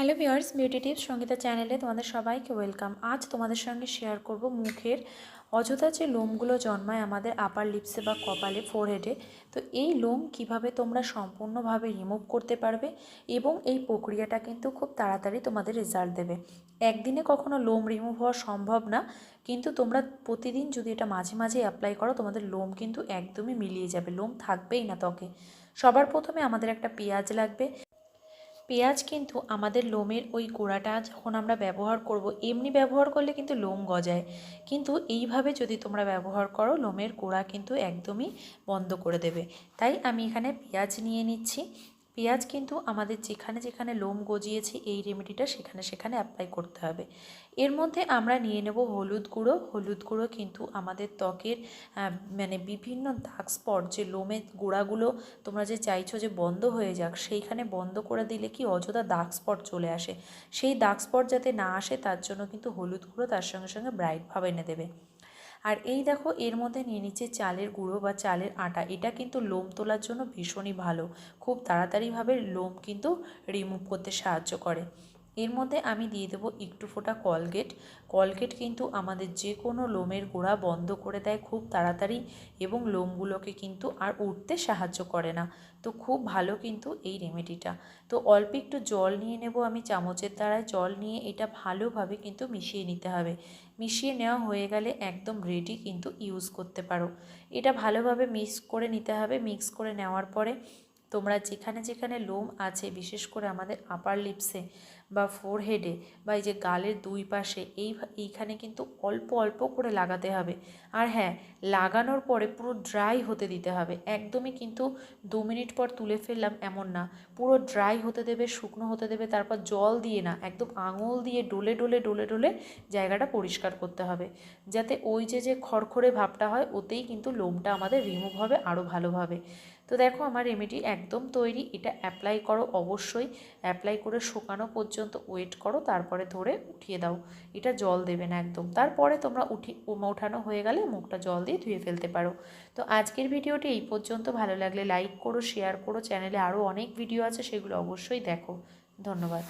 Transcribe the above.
Hello viewers, beauty tips Sangeeta চ্যানেলে তোমাদের সবাইকে ওয়েলকাম। আজ তোমাদের সঙ্গে শেয়ার করব মুখের অযথা যে লোমগুলো জন্মায় আমাদের আপার লিপসে বা কপালে ফোরহেডে তো এই লোম কীভাবে তোমরা সম্পূর্ণভাবে রিমুভ করতে পারবে এবং এই প্রক্রিয়াটা কিন্তু খুব তাড়াতাড়ি তোমাদের রেজাল্ট দেবে। একদিনে কখনো লোম রিমুভ হওয়া সম্ভব না, কিন্তু তোমরা প্রতিদিন যদি এটা মাঝে মাঝে অ্যাপ্লাই করো, তোমাদের লোম কিন্তু একদমই মিলিয়ে যাবে, লোম থাকবেই না ত্বকে। সবার প্রথমে আমাদের একটা পেঁয়াজ লাগবে। পেঁয়াজ কিন্তু আমাদের লোমের ওই গোড়াটা যখন আমরা ব্যবহার করব, এমনি ব্যবহার করলে কিন্তু লোম গজায়। কিন্তু এইভাবে যদি তোমরা ব্যবহার করো, লোমের গোড়া কিন্তু একদমই বন্ধ করে দেবে। তাই আমি এখানে পেঁয়াজ নিয়ে নিচ্ছি। পেঁয়াজ কিন্তু আমাদের যেখানে যেখানে লোম গজিয়েছে, এই রেমেডিটা সেখানে সেখানে অ্যাপ্লাই করতে হবে। এর মধ্যে আমরা নিয়ে নেব হলুদ গুঁড়ো। হলুদ গুঁড়ো কিন্তু আমাদের ত্বকের মানে বিভিন্ন দাগ স্পট যে লোমের গোড়াগুলো তোমরা যে চাইছো যে বন্ধ হয়ে যাক, সেইখানে বন্ধ করে দিলে কি অযথা দাগ স্পট চলে আসে। সেই দাগ স্পট যাতে না আসে, তার জন্য কিন্তু হলুদ গুঁড়ো তার সঙ্গে সঙ্গে ব্রাইট ভাব এনে দেবে। আর এই দেখো, এর মধ্যে নিয়ে নিচ্ছে চালের গুঁড়ো বা চালের আটা। এটা কিন্তু লোম তোলার জন্য ভীষণই ভালো। খুব তাড়াতাড়িভাবে লোম কিন্তু রিমুভ করতে সাহায্য করে। এর মধ্যে আমি দিয়ে দেবো একটু ফোটা কলগেট। কলগেট কিন্তু আমাদের যে কোনো লোমের গোড়া বন্ধ করে দেয় খুব তাড়াতাড়ি এবং লোমগুলোকে কিন্তু আর উঠতে সাহায্য করে না। তো খুব ভালো কিন্তু এই রেমেডিটা। তো অল্প একটু জল নিয়ে নেব আমি চামচের দ্বারায়। জল নিয়ে এটা ভালোভাবে কিন্তু মিশিয়ে নিতে হবে। মিশিয়ে নেওয়া হয়ে গেলে একদম রেডি কিন্তু ইউজ করতে পারো। এটা ভালোভাবে মিক্স করে নিতে হবে। মিক্স করে নেওয়ার পরে তোমরা যেখানে যেখানে লোম আছে, বিশেষ করে আমাদের আপার লিপসে বা ফোরহেডে বা এই যে গালের দুই পাশে, এই এইখানে কিন্তু অল্প অল্প করে লাগাতে হবে। আর হ্যাঁ লাগানোর পরে পুরো ড্রাই হতে দিতে হবে। একদমই কিন্তু দু মিনিট পর তুলে ফেললাম এমন না। পুরো ড্রাই হতে দেবে, শুকনো হতে দেবে, তারপর জল দিয়ে না, একদম আঙুল দিয়ে ডোলে ডলে ডলে ডলে জায়গাটা পরিষ্কার করতে হবে। যাতে ওই যে যে খড়খড়ে ভাবটা হয়, ওতেই কিন্তু লোমটা আমাদের রিমুভ হবে আরও ভালোভাবে। তো দেখো আমার রেমেডি একদম তৈরি, এটা অ্যাপ্লাই করো অবশ্যই। অ্যাপ্লাই করে শুকানো পর্যন্ত ওয়েট করো, তারপরে ধরে উঠিয়ে দাও। এটা জল দেবে না একদম। তারপরে তোমরা উঠি ওঠানো হয়ে গেলে মুখটা জল দিয়ে ধুয়ে ফেলতে পারো। তো আজকের ভিডিওটি এই পর্যন্ত। ভালো লাগলে লাইক করো শেয়ার করো। চ্যানেলে আরও অনেক ভিডিও আছে, সেগুলো অবশ্যই দেখো। ধন্যবাদ।